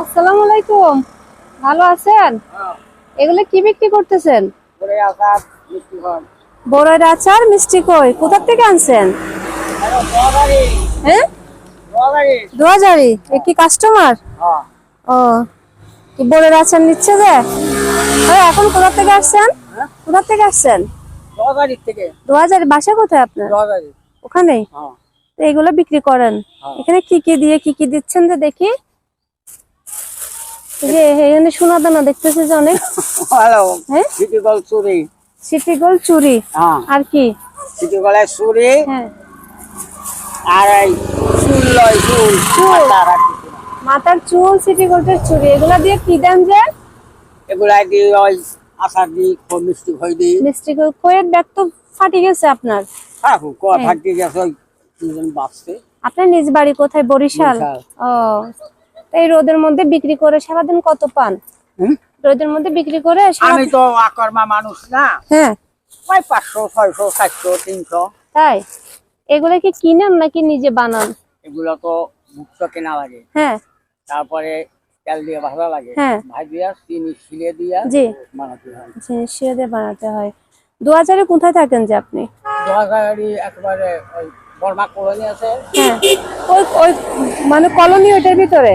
আসসালামু আলাইকুম। ভালো আছেন? এগুলো কি বিক্রি করতেছেন? বড়ের আচার মিষ্টি কই কোথা থেকে আনছেন? হ্যাঁ? রগারি দু হাজারই এ কি কাস্টমার হ্যাঁ। ও কি বড়ের আচার নিচ্ছে যে? এখন কোথা থেকে আসছেন? কোথা থেকে আসছেন? দু হাজার বাসা কোথায় আপনার? হ্যাঁ। তো এগুলো বিক্রি করেন। হ্যাঁ। এখানে কি কি দিয়ে কি কি দিচ্ছেন যে দেখি? যে এখানে সোনা দানা দেখতেছে যে অনেক? হ্যাঁ? সিটি কল চুরি। সিটি গোল্ড চুরি। হ্যাঁ। আর কি? সিটি কলের চুরি। হ্যাঁ। আর চুল লয় চুল। চুল। মাথার। চুল সিটি গোল্ডের চুরি। এগুলা দিয়ে কি দেন যে? এগুলা দিয়ে ওই আচার দিই খুব মিষ্টি খই দিই মিষ্টি কই- কইয়ের ব্যাগ তো ফাটি গেছে আপনার। ক হ্যাঁ। থাকতে গেছে ওই দুজন আপনার নিজ বাড়ি কোথায়? বরিশাল। ও তো এই রোদের মধ্যে বিক্রি করে সারাদিন কত পান? রোদের মধ্যে বিক্রি করে আমি তো আকর্মা মানুষ না। হ্যাঁ। ওই পাঁচশো ছয়শো সাতশো তিনশো। তাই? এগুলো কি কিনেন নাকি নিজে বানান? এগুলো তো মুক্ত কেনা লাগে। হ্যাঁ। তারপরে তেল দিয়ে ভাজা লাগে। হ্যাঁ। ভাজিয়া চিনি শিলে দিয়া জি। বানাতে হয়। জিনিস দিয়ে বানাতে হয়। দু হাজারে কোথায় থাকেন যে আপনি? দোয়াগাড়ি একেবারে ওই বর্মা কলোনি আছে। হ্যাঁ। ওই ওই মানে কলোনি ওইটার ভিতরে?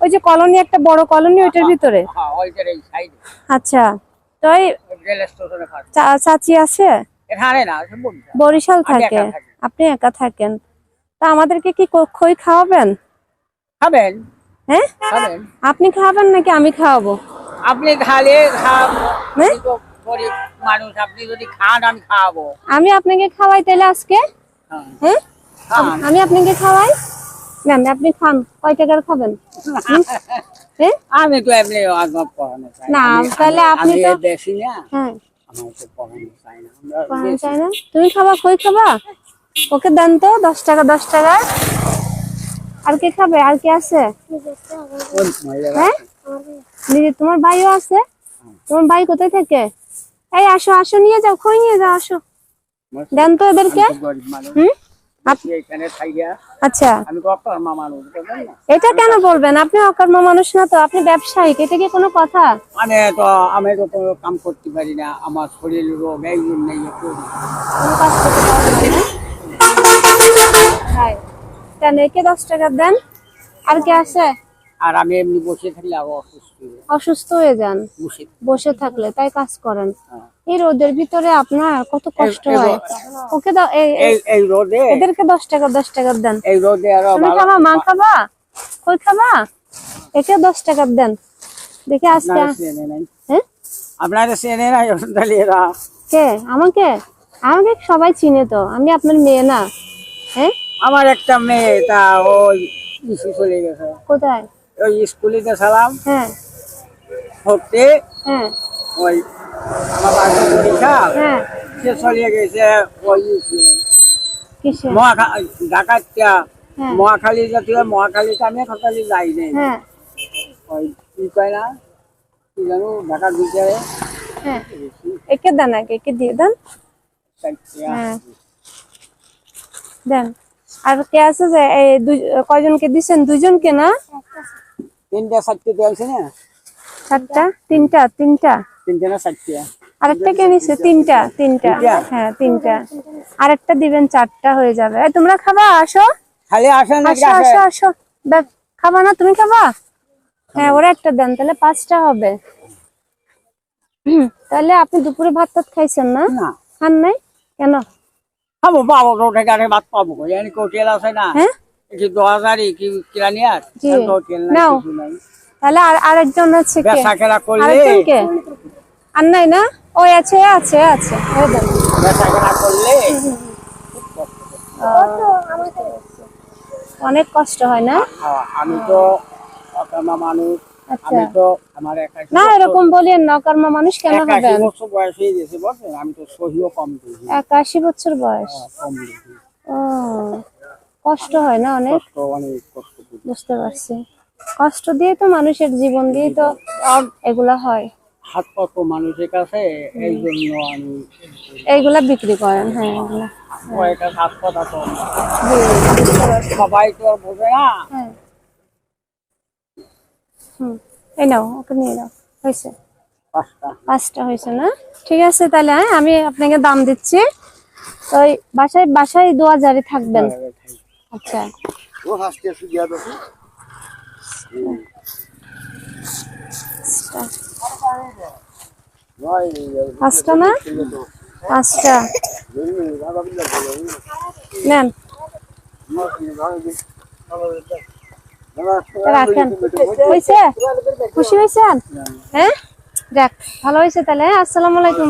ওই যে কলোনি একটা বড় কলোনি ওইটার ভিতরে? হ্যাঁ ওইটার এই সাইডে। আচ্ছা তো চাচি আছে। বরিশাল থাকে। আপনি একা থাকেন। তা আমাদেরকে কি খই খাওয়াবেন? খাবেন? হ্যাঁ? আপনি খাওয়াবেন নাকি আমি খাওয়াবো? আপনি খালে হ্যাঁ? মানুষ আপনি যদি খান আমি খাওয়াবো। আমি আপনাকে খাওয়াই তাহলে আজকে? হ্যাঁ। হ্যাঁ? আমি আপনাকে খাওয়াই? না, আপনি খান। কয় টাকার খাবেন? হ্যাঁ আমি তো এমনি না, তাহলে আপনি তো- দেশি না। হ্যাঁ। চাই না। তুমি খাবা খই খাবা? ওকে দেন তো দশ টাকা দশ টাকা। আর কে খাবে? আর কে আছে? হ্যাঁ? দিদি তোমার ভাইও আছে? তোমার ভাই কোথায় থাকে? এই আসো আসো নিয়ে যাও খই নিয়ে যাও আসো। দেন তো এদেরকে। হুম? আচ্ছা। এটা কেন বলবেন? আপনি অকর্ম মানুষ না তো আপনি ব্যবসায়িক এটা কি কোনো কথা? মানে তো আমি তো কোনো কাম করতে পারি না আমার শরীর রোগ এই কেন একে দশ টাকা দেন? আর কে আছে? আর আমি এমনি বসে থাকলে অসুস্থ হয়ে অসুস্থ হয়ে যান। বসে থাকলে। তাই কাজ করেন। হ্যাঁ। এই রোদের ভিতরে আপনার কত কষ্ট হয়? ওকে দাও এই- রোদে এদেরকে দশ টাকা দশ টাকা দেন। এই রোদে আরও তুমি খাবা মা খাবা? কই খাবা? একে দশ টাকা দেন। দেখি আজকে আপনারা চেনে নাই। হ্যাঁ? আপনারা চেনে নাই তাহলে এরা কে? আমাকে? আমাকে সবাই চিনে তো। আমি আপনার মেয়ে না। হ্যাঁ? আমার একটা মেয়ে তা ওই চলে গেছে। কোথায়? ওই স্কুলে গেছিলাম। হ্যাঁ। হ্যাঁ। ওই আমার বাড়িতে বিশাল। হ্যাঁ। সে চলে গেছে ওই ঢাকাটা হ্যাঁ। মহাখালী জাতীয় মহাখালীতে আমি সকালে যাই নাই ওই কি কয় না? কি জানো? ঢাকার ভিতরে একে দেন আগে একে দিয়ে দেন। হ্যাঁ। দেন। আর কে আছে যে এই দুই কয়জনকে দিছেন? দুইজনকে না? তিনটা চারটে না? চারটা তিনটা তিনটা। তিনটে না চারটে আরেকটা কে নিছে? তিনটা তিনটা? হ্যাঁ তিনটা। আরেকটা দিবেন চারটা হয়ে যাবে। তোমরা খাবা? আসো। খালি আসে না আসো আসো আসো। খাবা না তুমি খাবা? হ্যাঁ ওরা একটা দেন তাহলে পাঁচটা হবে। তাহলে আপনি দুপুরে ভাত টাত খাইছেন না? খান নাই? কেন? খাব পাবো গাড়ি ভাত পাবো। আছে না। হ্যাঁ? নাও। তাহলে আর আরেকজন আছে কে? আর নাই না? ওই আছে আছে আছে। অনেক কষ্ট হয় না? হ্যাঁ, আমি তো মানুষ। আচ্ছা। আমি তো আমার না এরকম বলিয়েন নকর্মা মানুষ কেন হবেন? বছর বয়স হয়ে গেছে বলছেন আমি তো সহিও কম বছর বয়স। কম দিয়েছি ও। কষ্ট হয় না অনেক? বুঝতে পারছি। কষ্ট দিয়ে তো মানুষের জীবন দিয়ে তো এগুলা হয়। হাত কত মানুষের কাছে এই জন্য আমি এইগুলা বিক্রি করেন হ্যাঁ এগুলা। সবাই তো আর বোঝে না। হ্যাঁ। হুম এই নাও ওকে নিয়ে নাও। হয়েছে? পাঁচটা। হয়েছে না? ঠিক আছে তাহলে হ্যাঁ আমি আপনাকে দাম দিচ্ছি। তো ওই বাসায় বাসায় দু হাজারই থাকবেন। আচ্ছা। ও পাঁচটা না? পাঁচটা। নেন। রাখেন। হয়েছে খুশি হয়েছেন হ্যাঁ? দেখ ভালো হয়েছে তাহলে হ্যাঁ? আসসালামু আলাইকুম।